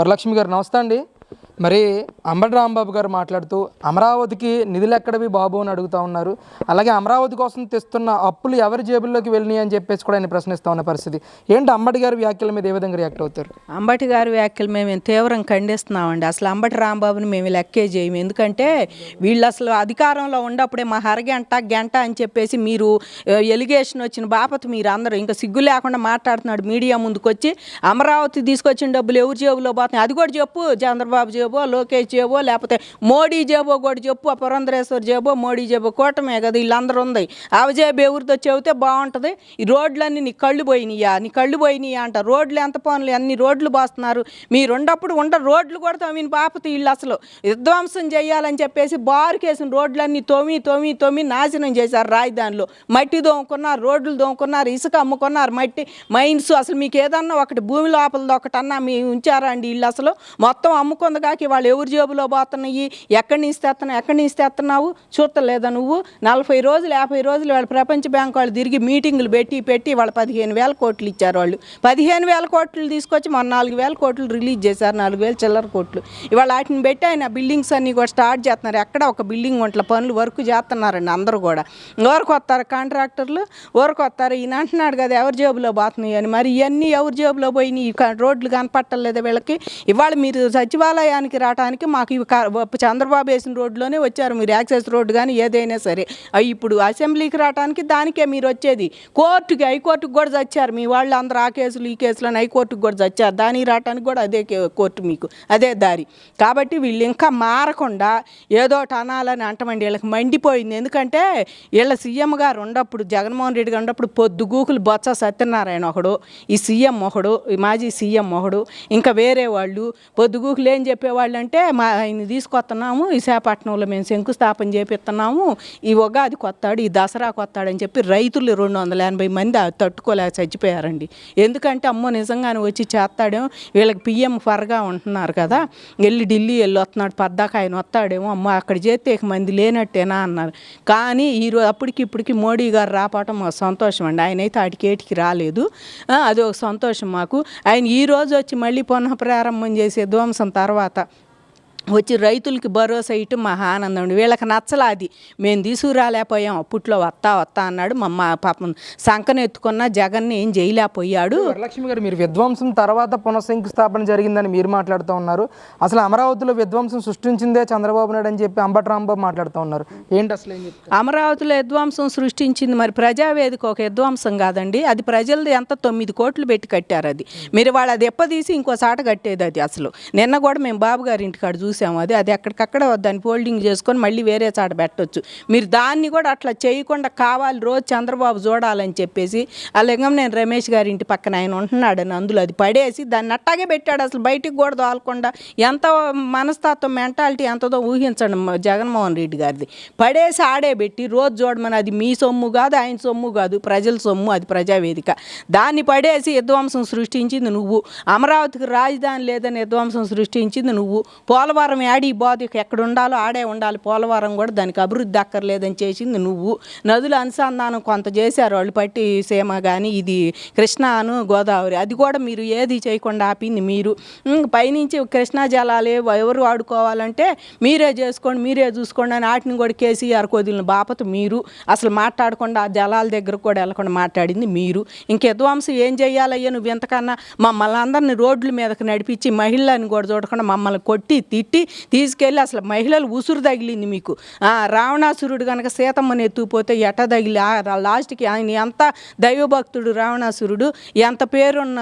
వరలక్ష్మి గారు నమస్తే అండి. మరి అంబటి రాంబాబు గారు మాట్లాడుతూ అమరావతికి నిధులు ఎక్కడవి బాబు అని అడుగుతా ఉన్నారు. అలాగే అమరావతి కోసం తెస్తున్న అప్పులు ఎవరి జేబుల్లోకి వెళ్ళినాయి అని చెప్పేసి కూడా ఆయన ప్రశ్నిస్తా ఉన్న పరిస్థితి. ఏంటి అంబటి గారి వ్యాఖ్యల మీద ఏ విధంగా రియాక్ట్ అవుతారు? అంబటి గారి వ్యాఖ్యలు మేము తీవ్రంగా ఖండిస్తున్నామండి. అసలు అంబటి రాంబాబుని మేము లెక్కే చేయము ఎందుకంటే వీళ్ళు అసలు అధికారంలో ఉన్నప్పుడే మా అరగంట గంట అని చెప్పేసి మీరు ఎలిగేషన్ వచ్చిన బాపత మీరు అందరూ ఇంకా సిగ్గు లేకుండా మాట్లాడుతున్నాడు మీడియా ముందుకు వచ్చి అమరావతి తీసుకొచ్చిన డబ్బులు ఎవరి జేబులో పోతున్నాయి? అది కూడా చెప్పు చంద్రబాబు జేబో లోకేష్ జేబో లేకపోతే మోడీ జేబో కూడా చెప్పు ఆ పురంధరేశ్వర్ జేబో మోడీ జేబో కూటమే కదా వీళ్ళందరూ ఉంది. అవజేబు ఎవరితో చెబితే బాగుంటుంది. ఈ రోడ్లన్నీ నీ కళ్ళు పోయినాయా నీ కళ్ళు పోయినాయా అంట. రోడ్లు ఎంత పనులు అన్ని రోడ్లు బాస్తున్నారు. మీరు ఉండప్పుడు ఉండ రోడ్లు కూడా తోమిన పాపతి వీళ్ళు అసలు. విధ్వంసం చేయాలని చెప్పేసి బారుకేసిన రోడ్లన్నీ తోమి తోమి తోమి నాశనం చేశారు రాజధానిలో. మట్టి దోముకున్నారు రోడ్లు దోముకున్నారు ఇసుక అమ్ముకున్నారు మట్టి మైన్స్ అసలు మీకు ఏదన్నా ఒకటి భూమి లోపలది ఒకటన్నా మీ ఉంచారా అండి వీళ్ళు అసలు? మొత్తం అమ్ముకుంది నాకు వాళ్ళు ఎవరి జేబులో పోతున్నాయి? ఎక్కడి నుంచి తెస్తున్నావు ఎక్కడి నుంచి తెస్తున్నావు చూడలేదా నువ్వు? నలభై రోజులు యాభై రోజులు వాళ్ళు ప్రపంచ బ్యాంక్ వాళ్ళు తిరిగి మీటింగులు పెట్టి పెట్టి వాళ్ళు పదిహేను వేల కోట్లు ఇచ్చారు వాళ్ళు. పదిహేను వేల కోట్లు తీసుకొచ్చి మొన్న నాలుగు వేల కోట్లు రిలీజ్ చేశారు నాలుగు వేల చిల్లర కోట్లు. ఇవాళ వాటిని పెట్టి ఆయన బిల్డింగ్స్ అన్నీ కూడా స్టార్ట్ చేస్తున్నారు. ఎక్కడ ఒక బిల్డింగ్ వంటల పనులు వర్క్ చేస్తున్నారండి అందరూ కూడా. ఎవరికి వస్తారు కాంట్రాక్టర్లు ఎవరికి వస్తారు ఈయన అంటున్నాడు కదా ఎవరి జేబులో పోతున్నాయి అని మరి ఇవన్నీ ఎవరి జేబులో పోయినాయి? రోడ్లు కనపట్టలేదా వీళ్ళకి? ఇవాళ మీరు సచివాలయాన్ని సచివాలయానికి రావడానికి మాకు ఇవి చంద్రబాబు వేసిన రోడ్లోనే వచ్చారు. మీరు యాక్సెస్ రోడ్డు కానీ ఏదైనా సరే. అవి ఇప్పుడు అసెంబ్లీకి రావడానికి దానికే మీరు వచ్చేది. కోర్టుకి హైకోర్టుకి కూడా చచ్చారు. మీ వాళ్ళు అందరూ ఆ కేసులు ఈ కేసులు అని హైకోర్టుకి కూడా చచ్చారు. దానికి రావడానికి కూడా అదే కోర్టు మీకు అదే దారి. కాబట్టి వీళ్ళు ఇంకా మారకుండా ఏదో టనాలని అనాలని అంటమండి. వీళ్ళకి మండిపోయింది. ఎందుకంటే వీళ్ళ సీఎం గారు ఉన్నప్పుడు జగన్మోహన్ రెడ్డి గారు ఉన్నప్పుడు పొద్దుగూకులు బొత్స సత్యనారాయణ ఒకడు ఈ సీఎం ఒకడు ఈ మాజీ సీఎం ఒకడు ఇంకా వేరే వాళ్ళు పొద్దుగూకులు ఏం చెప్పేవాళ్ళు? అంటే మా ఆయన తీసుకొస్తున్నాము విశాఖపట్నంలో మేము శంకుస్థాపన చేపిస్తున్నాము ఈ ఉగాది కొత్తాడు ఈ దసరా కొత్తాడు అని చెప్పి రైతులు రెండు వందల ఎనభై మంది అది తట్టుకోలేక చచ్చిపోయారండి. ఎందుకంటే అమ్మో నిజంగానే వచ్చి చేస్తాడేమో వీళ్ళకి పిఎం ఫర్గా ఉంటున్నారు కదా వెళ్ళి ఢిల్లీ వెళ్ళి వస్తున్నాడు పద్దాక ఆయన వస్తాడేమో అమ్మ అక్కడ చేస్తే ఇక మంది లేనట్టేనా అన్నారు. కానీ ఈరోజు అప్పటికి ఇప్పటికి మోడీ గారు రావటం మాకు సంతోషం అండి. ఆయన అయితే ఆటికి రాలేదు. అది ఒక సంతోషం మాకు. ఆయన ఈ రోజు వచ్చి మళ్ళీ పునః ప్రారంభం చేసే ధ్వంసం తర్వాత వచ్చి రైతులకి భరోసా ఇటు మహా ఆనందం అండి వీళ్ళకి నచ్చలా అది. మేము తీసుకురాలేకపోయాం అప్పట్లో వస్తా వస్తా అన్నాడు. మా పాపం సంకన ఎత్తుకున్న జగన్ని ఏం చేయలేకపోయాడు వరలక్ష్మి గారు మీరు విధ్వంసం తర్వాత పునఃశంకుస్థాపన జరిగిందని మీరు మాట్లాడుతూ ఉన్నారు. అసలు అమరావతిలో విధ్వంసం సృష్టించిందే చంద్రబాబు నాయుడు అని చెప్పి అంబటి రాంబాబు మాట్లాడుతూ ఉన్నారు. ఏంటి అసలు అమరావతిలో విధ్వంసం సృష్టించింది మరి ప్రజావేదిక ఒక విధ్వంసం కాదండి. అది ప్రజలది ఎంత తొమ్మిది కోట్లు పెట్టి కట్టారు అది. మీరు వాళ్ళు అది ఎప్పదీసి ఇంకో సాట కట్టేది అది అసలు. నిన్న కూడా మేము బాబు గారి ఇంటికాడ చూసాము. అది అది ఎక్కడికక్కడ దాన్ని ఫోల్డింగ్ చేసుకొని మళ్ళీ వేరే చాట పెట్టొచ్చు. మీరు దాన్ని కూడా అట్లా చేయకుండా కావాలి రోజు చంద్రబాబు చూడాలని చెప్పేసి ఆ లింగం నేను రమేష్ గారి ఇంటి పక్కన ఆయన ఉంటున్నాడని అందులో అది పడేసి దాన్ని అట్టాగే పెట్టాడు. అసలు బయటికి కూడా తోలకుండా ఎంత మనస్తత్వం మెంటాలిటీ ఎంతదో ఊహించండి జగన్మోహన్ రెడ్డి గారిది. పడేసి ఆడే పెట్టి రోజు చూడమని అది మీ సొమ్ము కాదు ఆయన సొమ్ము కాదు ప్రజల సొమ్ము అది ప్రజావేదిక. దాన్ని పడేసి విధ్వంసం సృష్టించింది నువ్వు. అమరావతికి రాజధాని లేదని విధ్వంసం సృష్టించింది నువ్వు. పోలవరం యాడి బాధ ఎక్కడ ఉండాలో ఆడే ఉండాలి. పోలవరం కూడా దానికి అభివృద్ధి అక్కర్లేదని చేసింది నువ్వు. నదుల అనుసంధానం కొంత చేశారు వాళ్ళు పట్టి సీమ కానీ ఇది కృష్ణాను గోదావరి. అది కూడా మీరు ఏది చేయకుండా ఆపింది మీరు. పైనుంచి కృష్ణా జలాలు ఎవరు వాడుకోవాలంటే మీరే చేసుకోండి మీరే చూసుకోండి అని వాటిని కూడా కేసీఆర్ కొదిలిన బాపత మీరు. అసలు మాట్లాడకుండా ఆ జలాల దగ్గర కూడా వెళ్ళకుండా మాట్లాడింది మీరు. ఇంక విధ్వంసం ఏం చేయాలయ్యా నువ్వు ఇంతకన్నా? మమ్మల్ని అందరిని రోడ్ల మీదకి నడిపించి మహిళలను కూడా చూడకుండా మమ్మల్ని కొట్టి తిట్టి తీసుకెళ్ళి అసలు మహిళలు ఉసురు తగిలింది మీకు. ఆ, రావణాసురుడు కనుక సీతమ్మని ఎత్తుకుపోతే ఎట తగిలి లాస్ట్కి ఆయన ఎంత దైవభక్తుడు రావణాసురుడు ఎంత పేరున్న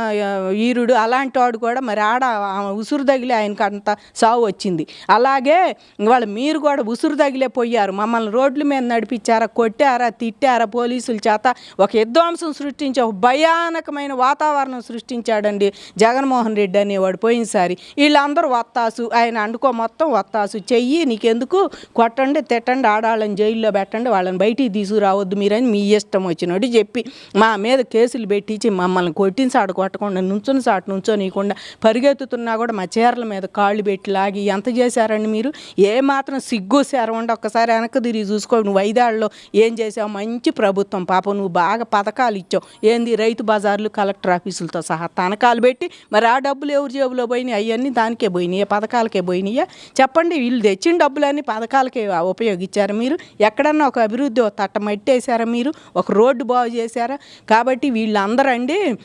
వీరుడు అలాంటి వాడు కూడా మరి ఆడ ఉసురు తగిలి ఆయనకు అంత సావు వచ్చింది. అలాగే వాళ్ళు మీరు కూడా ఉసురు తగిలే పోయారు. మమ్మల్ని రోడ్ల మీద నడిపించారా కొట్టారా తిట్టారా పోలీసుల చేత? ఒక విధ్వంసం సృష్టించి ఒక భయానకమైన వాతావరణం సృష్టించాడండి జగన్మోహన్ రెడ్డి అనేవాడు పోయినసారి. వీళ్ళందరూ వత్తాసు. ఆయన పండుకో మొత్తం వత్తాసు. చెయ్యి నీకెందుకు? కొట్టండి తిట్టండి ఆడాలని జైల్లో పెట్టండి వాళ్ళని బయటికి తీసుకురావద్దు మీరని మీ ఇష్టం వచ్చినట్టు చెప్పి మా మీద కేసులు పెట్టించి మమ్మల్ని కొట్టిన సాట కొట్టకుండా నుంచుని సాటు నుంచోనీయకుండా పరిగెత్తుతున్నా కూడా మా చీరల మీద కాళ్ళు పెట్టి లాగి ఎంత చేశారండి మీరు? ఏ మాత్రం సిగ్గు శారమండి ఒక్కసారి వెనక్కి తిరిగి చూసుకో నువ్వు ఐదేళ్ళలో ఏం చేసావు మంచి ప్రభుత్వం పాపం నువ్వు బాగా పథకాలు ఇచ్చావు. ఏంది? రైతు బజార్లు కలెక్టర్ ఆఫీసులతో సహా తనఖాలు పెట్టి మరి ఆ డబ్బులు ఎవరి జేబులో పోయినాయి? అవన్నీ దానికే పోయినాయి పథకాలకే పోయినాయి? చెప్పండి వీళ్ళు తెచ్చిన డబ్బులన్నీ పథకాలకే ఉపయోగించారు మీరు? ఎక్కడన్నా ఒక అభివృద్ధి ఒక తట్ట మట్టేశారా మీరు? ఒక రోడ్డు బాగు చేశారా? కాబట్టి వీళ్ళందరండి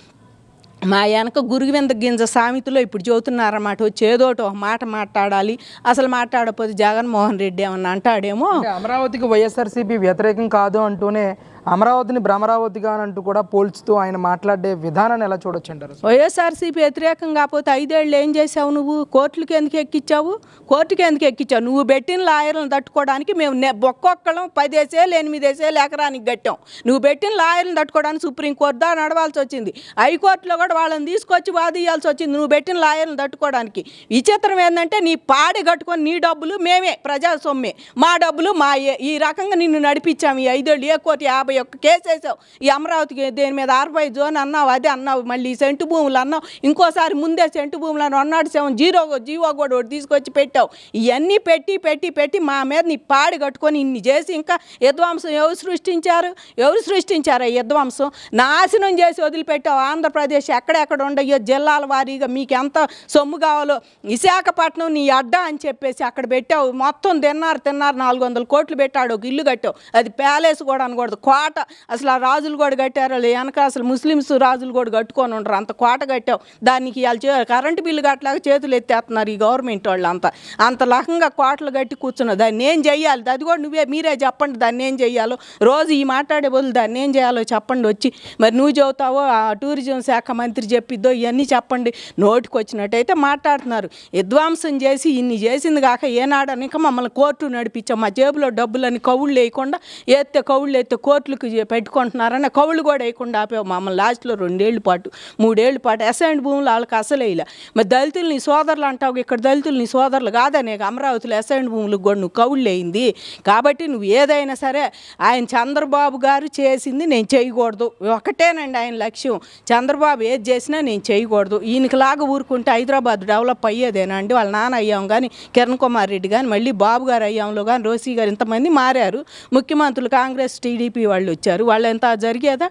మా వెనక గురువింద గింజ సామెతలో ఇప్పుడు చదువుతున్నారన్నమాట. వచ్చి ఒక మాట మాట్లాడాలి. అసలు మాట్లాడకపోతే జగన్మోహన్ రెడ్డి ఏమన్నా అంటాడేమో? అమరావతికి వైఎస్ఆర్సీపీ వ్యతిరేకం కాదు అంటూనే అమరావతిని భ్రమరావతిగా అంటూ కూడా పోల్చుతూ ఆయన మాట్లాడే విధానాన్ని ఎలా చూడొచ్చు అంటారు వైఎస్ఆర్సీపీ వ్యతిరేకం కాకపోతే ఐదేళ్ళు ఏం చేసావు నువ్వు? కోర్టులకి ఎందుకు ఎక్కించావు కోర్టుకి ఎందుకు ఎక్కించావు నువ్వు పెట్టిన లాయర్లను తట్టుకోవడానికి మేము ఒక్కొక్కళ్ళం పదేసేలు ఎనిమిదేసేలు ఎకరానికి కట్టాం. నువ్వు పెట్టిన లాయర్లను తట్టుకోవడానికి సుప్రీంకోర్టు దా నడవాల్సి వచ్చింది. హైకోర్టులో కూడా వాళ్ళని తీసుకొచ్చి వాదియాల్సి వచ్చింది నువ్వు పెట్టిన లాయర్లను తట్టుకోవడానికి. విచిత్రం ఏంటంటే నీ పాడి కట్టుకొని నీ డబ్బులు మేమే ప్రజా సొమ్మే. మా డబ్బులు మా ఈ రకంగా నిన్ను నడిపించాము ఈ ఐదేళ్ళు. ఏ కోటి యాభై ఒక్క కేసు వేసావు ఈ అమరావతికి దేని మీద ఆర్బై జోన్ అన్నావు అది అన్నావు మళ్ళీ సెంటు భూములు అన్నావు. ఇంకోసారి ముందే సెంటు భూములు అన్నాడు one nought seven zero G O కూడా ఒకటి తీసుకొచ్చి పెట్టావు. ఇవన్నీ పెట్టి పెట్టి పెట్టి మా మీద నీ పాడి కట్టుకొని ఇన్ని చేసి ఇంకా విధ్వంసం ఎవరు సృష్టించారు? ఎవరు సృష్టించారు ఈ యద్వాంసం నాశనం చేసి వదిలిపెట్టావు ఆంధ్రప్రదేశ్ ఎక్కడెక్కడ ఉండయో జిల్లాల వారీగా మీకు ఎంత సొమ్ము కావాలో విశాఖపట్నం నీ అడ్డా అని చెప్పేసి అక్కడ పెట్టావు. మొత్తం తిన్నారు తిన్నారు నాలుగు వందల కోట్లు పెట్టాడు ఒక ఇల్లు కట్టావు. అది ప్యాలెస్ కూడా అనకూడదు. కోట అసలు ఆ రాజులు కూడా కట్టారు. వెనక అసలు ముస్లిమ్స్ రాజులు కూడా కట్టుకొని ఉండరు. అంత కోట కట్టావు. దానికి వాళ్ళు చే కరెంటు బిల్లు కట్టలేక చేతులు ఎత్తేస్తున్నారు ఈ గవర్నమెంట్ వాళ్ళు అంతా అంత లకంగా కోటలు కట్టి కూర్చున్న దాన్ని ఏం చెయ్యాలి? అది కూడా నువ్వే మీరే చెప్పండి. దాన్ని ఏం చెయ్యాలో? రోజు ఈ మాట్లాడే బదులు దాన్ని ఏం చేయాలో చెప్పండి వచ్చి. మరి నువ్వు చెబుతావో ఆ టూరిజం శాఖ మంత్రి చెప్పిద్దో ఇవన్నీ చెప్పండి. నోటికి వచ్చినట్టయితే మాట్లాడుతున్నారు. విధ్వంసం చేసి ఇన్ని చేసింది కాక ఏనాడనిక మమ్మల్ని కోర్టు నడిపించాం. మా జేబులో డబ్బులని కవుళ్ళు వేయకుండా ఎత్తే కవుళ్ళు ఎత్తే కోర్టు చే- పెట్టుకుంటున్నారని కవులు కూడా వేయకుండా ఆపేవు. మమ్మల్ని లాస్ట్లో రెండేళ్ళ పాటు మూడేళ్ళ పాటు అసైన్ భూములు వాళ్ళకి అసలు వేయలే మరి దళితులు నీ సోదరులు అంటావు ఇక్కడ దళితులు నీ సోదరులు కాదనే అమరావతిలో అసైన్ భూములకు కూడా నువ్వు కవులు వేయింది. కాబట్టి నువ్వు ఏదైనా సరే ఆయన చంద్రబాబు గారు చేసింది నేను చేయకూడదు. ఒకటేనండి ఆయన లక్ష్యం. చంద్రబాబు ఏది చేసినా నేను చేయకూడదు. ఈయనకిలాగా ఊరుకుంటే హైదరాబాద్ డెవలప్ అయ్యేదేనా అండి వాళ్ళ నాన్న అయ్యాం కానీ కిరణ్ కుమార్ రెడ్డి కానీ మళ్ళీ బాబు గారు అయ్యాంలో కానీ రోసీ గారు ఇంతమంది మారారు. ముఖ్యమంత్రులు కాంగ్రెస్ టీడీపీ వాళ్ళు వాళ్ళు వచ్చారు వాళ్ళు ఎంత జరిగేదా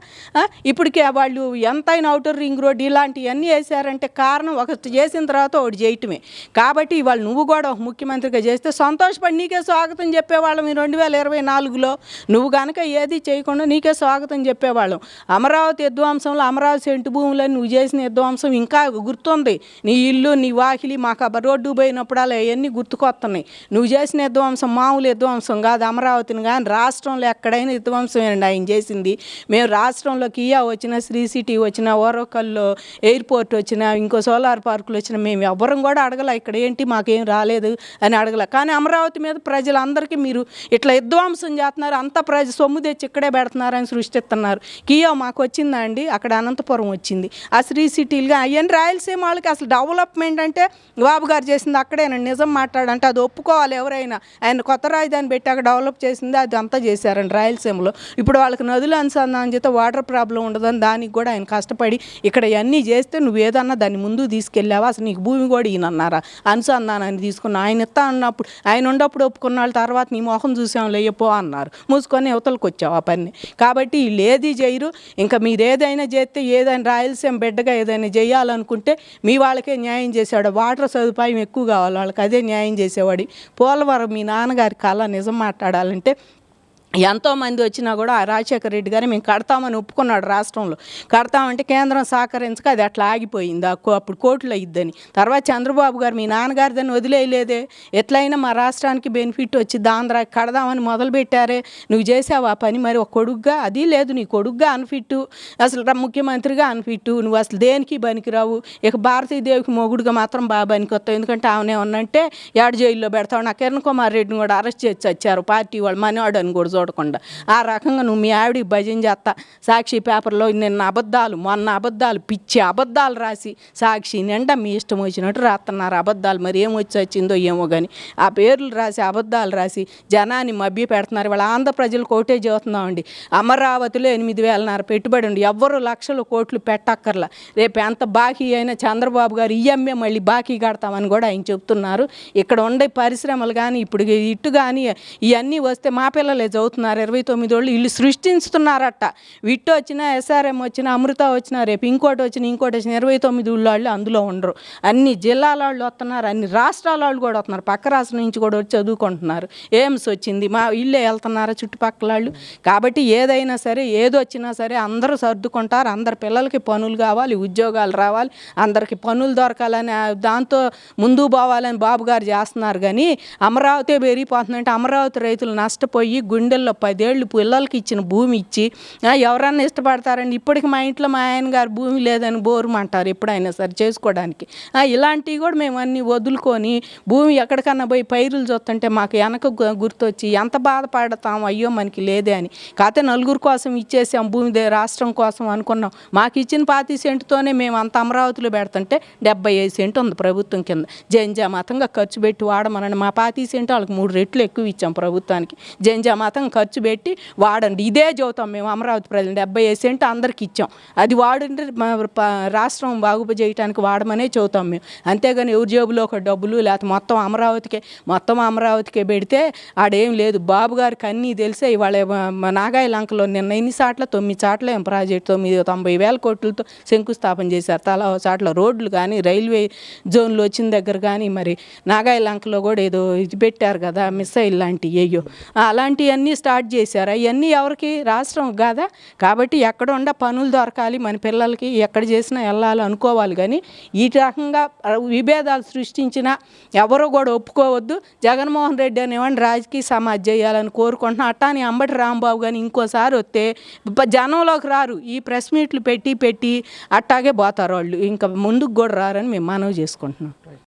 ఇప్పటికే వాళ్ళు ఎంతైనా అవుటర్ రింగ్ రోడ్ ఇలాంటివన్నీ వేశారంటే కారణం ఒకటి చేసిన తర్వాత ఒకటి చేయటమే. కాబట్టి ఇవాళ నువ్వు కూడా ఒక ముఖ్యమంత్రిగా చేస్తే సంతోషపడి నీకే స్వాగతం చెప్పేవాళ్ళం ఈ రెండు వేల ఇరవై నాలుగులో. నువ్వు కనుక ఏది చేయకుండా నీకే స్వాగతం చెప్పేవాళ్ళం. అమరావతి విధ్వంసంలో అమరావతి సెంటు భూములని నువ్వు చేసిన విధ్వంసం ఇంకా గుర్తుంది. నీ ఇల్లు నీ వాకిలి మాకు రోడ్డు పోయినప్పుడు అలా అవన్నీ గుర్తుకొస్తున్నాయి నువ్వు చేసిన విధ్వంసం మామూలు విధ్వంసం కాదు అమరావతిని కానీ రాష్ట్రంలో ఎక్కడైనా విధ్వంసమేనండి ఆయన చేసింది. మేము రాష్ట్రంలో కియా వచ్చిన శ్రీ సిటీ వచ్చిన ఓరోకల్లో ఎయిర్పోర్ట్ వచ్చిన ఇంకో సోలార్ పార్కులు వచ్చిన మేము ఎవ్వరం కూడా అడగల ఇక్కడ ఏంటి మాకేం రాలేదు అని అడగల. కానీ అమరావతి మీద ప్రజలందరికీ మీరు ఇట్లా విధ్వంసం చేస్తున్నారు అంత ప్రజ సొమ్ము తెచ్చి ఇక్కడే పెడుతున్నారని సృష్టిస్తున్నారు. కియా మాకు వచ్చిందా అండి? అక్కడ అనంతపురం వచ్చింది. ఆ శ్రీ సిటీలుగా అవన్నీ రాయలసీమ వాళ్ళకి అసలు డెవలప్మెంట్ అంటే బాబు గారు చేసింది అక్కడేనండి. నిజం మాట్లాడంటే అది ఒప్పుకోవాలి ఎవరైనా. ఆయన కొత్త రాజధాని పెట్టి అక్కడ డెవలప్ చేసింది అది అంతా చేశారండి రాయలసీమలో. ఇప్పుడు వాళ్ళకి నదులు అనుసంధానం చేస్తే వాటర్ ప్రాబ్లం ఉండదని దానికి కూడా ఆయన కష్టపడి ఇక్కడ ఇవన్నీ చేస్తే నువ్వు ఏదన్నా దాన్ని ముందు తీసుకెళ్ళావా? అసలు నీకు భూమి కూడా ఈయనన్నారా అనుసంధానాన్ని తీసుకున్న ఆయన ఇస్తా అన్నప్పుడు ఆయన ఉన్నప్పుడు ఒప్పుకున్న వాళ్ళ తర్వాత నీ మొహం చూసాం లేయపో అన్నారు. మూసుకొని యువతలకు వచ్చావు ఆ పని కాబట్టి వీళ్ళు ఏది చేయరు. ఇంకా మీరు ఏదైనా చేస్తే ఏదైనా రాయలసీమ బిడ్డగా ఏదైనా చేయాలనుకుంటే మీ వాళ్ళకే న్యాయం చేసేవాడు. వాటర్ సదుపాయం ఎక్కువ కావాలి. వాళ్ళకి అదే న్యాయం చేసేవాడు. పోలవరం మీ నాన్నగారి కళ నిజం మాట్లాడాలంటే ఎంతోమంది వచ్చినా కూడా రాజశేఖర రెడ్డి గారు మేము కడతామని ఒప్పుకున్నాడు రాష్ట్రంలో. కడతామంటే కేంద్రం సహకరించక అది అట్లా ఆగిపోయింది. అప్పుడు కోర్టులో ఇద్దని. తర్వాత చంద్రబాబు గారు మీ నాన్నగారు దాన్ని వదిలేయలేదే. ఎట్లయినా మా రాష్ట్రానికి బెనిఫిట్ వచ్చింది ఆంధ్ర కడదామని మొదలుపెట్టారే. నువ్వు చేసావు ఆ పని? మరి ఒక కొడుగ్గా? అది లేదు. నీ కొడుగ్గా అన్ఫిట్ అసలు ముఖ్యమంత్రిగా అన్ఫిట్ నువ్వు అసలు దేనికి పనికిరావు? ఇక భారతీదేవికి మొగుడుగా మాత్రం బాగా పనికొస్తావు. ఎందుకంటే ఆమె ఉన్నంటే ఏడు జైల్లో పెడతావు? నా కిరణ్ కుమార్ రెడ్డిని కూడా అరెస్ట్ చేసి వచ్చారు పార్టీ వాళ్ళు మనవాడు అని కూడా చూడకుండా ఆ రకంగా నువ్వు మీ ఆవిడికి భజన చేస్తా సాక్షి పేపర్లో నిన్న అబద్ధాలు మొన్న అబద్ధాలు పిచ్చి అబద్ధాలు రాసి సాక్షి నిండా మీ ఇష్టం వచ్చినట్టు రాస్తున్నారు అబద్ధాలు మరి ఏం వచ్చి వచ్చిందో ఏమో కానీ ఆ పేర్లు రాసి అబద్ధాలు రాసి జనాన్ని మభ్య పెడుతున్నారు. వాళ్ళ ఆంధ్ర ప్రజలు కోటే చేస్తున్నామండి. అమరావతిలో ఎనిమిది వేలన్నర పెట్టుబడి ఉండి ఎవ్వరు లక్షలు కోట్లు పెట్టక్కర్లా. రేపు ఎంత బాకీ అయినా చంద్రబాబు గారు ఈఎంఏ మళ్ళీ బాకీ కడతామని కూడా ఆయన చెప్తున్నారు. ఇక్కడ ఉండే పరిశ్రమలు కానీ ఇప్పుడు ఇటు కానీ ఇవన్నీ వస్తే మా పిల్లలే అవుతున్నారు ఇరవై తొమ్మిది వాళ్ళు వీళ్ళు సృష్టిస్తున్నారట విట్టు వచ్చినా ఎస్ఆర్ఎం వచ్చినా అమృత వచ్చినా రేపు ఇంకోటి వచ్చిన ఇంకోటి వచ్చిన ఇరవై తొమ్మిది వాళ్ళు అందులో ఉండరు. అన్ని జిల్లాల వాళ్ళు వస్తున్నారు. అన్ని రాష్ట్రాల వాళ్ళు కూడా వస్తున్నారు. పక్క రాష్ట్రం నుంచి కూడా వచ్చి చదువుకుంటున్నారు. ఎయిమ్స్ వచ్చింది. మా ఇల్లే వెళ్తున్నారా చుట్టుపక్కల వాళ్ళు? కాబట్టి ఏదైనా సరే ఏది వచ్చినా సరే అందరూ సర్దుకుంటారు. అందరి పిల్లలకి పనులు కావాలి ఉద్యోగాలు రావాలి. అందరికి పనులు దొరకాలని దాంతో ముందు పోవాలని బాబు గారు చేస్తున్నారు. కానీ అమరావతి పెరిగిపోతుందంటే అమరావతి రైతులు నష్టపోయి గుండెల్లో పదేళ్ళు పిల్లలకి ఇచ్చిన భూమి ఇచ్చి ఎవరన్నా ఇష్టపడతారండి? ఇప్పటికి మా ఇంట్లో మా ఆయన గారు భూమి లేదని బోరుమంటారు ఎప్పుడైనా సరే చేసుకోవడానికి. ఇలాంటివి కూడా మేము అన్నీ వదులుకొని భూమి ఎక్కడికన్నా పోయి పైరులు చూస్తుంటే మాకు వెనక గుర్తొచ్చి ఎంత బాధపడతాం? అయ్యో మనకి లేదే అని. కాకపోతే నలుగురు కోసం ఇచ్చేసాం భూమి రాష్ట్రం కోసం అనుకున్నాం. మాకు ఇచ్చిన పాతి సెంటుతోనే మేము అంత అమరావతిలో పెడుతుంటే డెబ్బై ఐదు సెంటు ఉంది ప్రభుత్వం కింద. జంజామతంగా ఖర్చు పెట్టి వాడమనండి. మా పాతి సెంటు వాళ్ళకి మూడు రెట్లు ఎక్కువ ఇచ్చాం ప్రభుత్వానికి. జంజామతం ఖర్చు పెట్టి వాడండి. ఇదే చదువుతాం మేము అమరావతి ప్రజలు. డెబ్బై సెంట్ అందరికి ఇచ్చాం. అది వాడంటే మా రాష్ట్రం బాగు చేయడానికి వాడమనే చదువుతాం మేము. అంతేగాని ఎవరి జేబులో ఒక డబ్బులు లేకపోతే మొత్తం అమరావతికే మొత్తం అమరావతికే పెడితే ఆడేం లేదు. బాబు గారికి అన్నీ తెలిసే ఇవాళ మా నాగాయ లంకలో నిన్న ఎన్ని చాట్ల తొమ్మిది చాట్ల ఏం ప్రాజెక్ట్ తొమ్మిది తొంభై వేల కోట్లతో శంకుస్థాపన చేశారు. తలా ఓ చాట్ల రోడ్లు కానీ రైల్వే జోన్లు వచ్చిన దగ్గర కానీ మరి నాగాయ లంకలో కూడా ఏదో ఇది పెట్టారు కదా మిస్సైల్ లాంటివి అయ్యో! అలాంటివన్నీ స్టార్ట్ చేశారు. అవన్నీ ఎవరికి? రాష్ట్రం కాదా? కాబట్టి ఎక్కడ ఉండ పనులు దొరకాలి. మన పిల్లలకి ఎక్కడ చేసినా వెళ్ళాలి అనుకోవాలి. కానీ ఈ రకంగా విభేదాలు సృష్టించిన ఎవరు కూడా ఒప్పుకోవద్దు. జగన్మోహన్ రెడ్డి అనేవాడిని రాజకీయ సమాజ్ చేయాలని కోరుకుంటున్నా. అట్టాని అంబటి రాంబాబు కానీ ఇంకోసారి వస్తే జనంలోకి రారు. ఈ ప్రెస్ మీట్లు పెట్టి పెట్టి అట్టాగే పోతారు వాళ్ళు. ఇంకా ముందుకు కూడా రారని మేము మనవి చేసుకుంటున్నాం.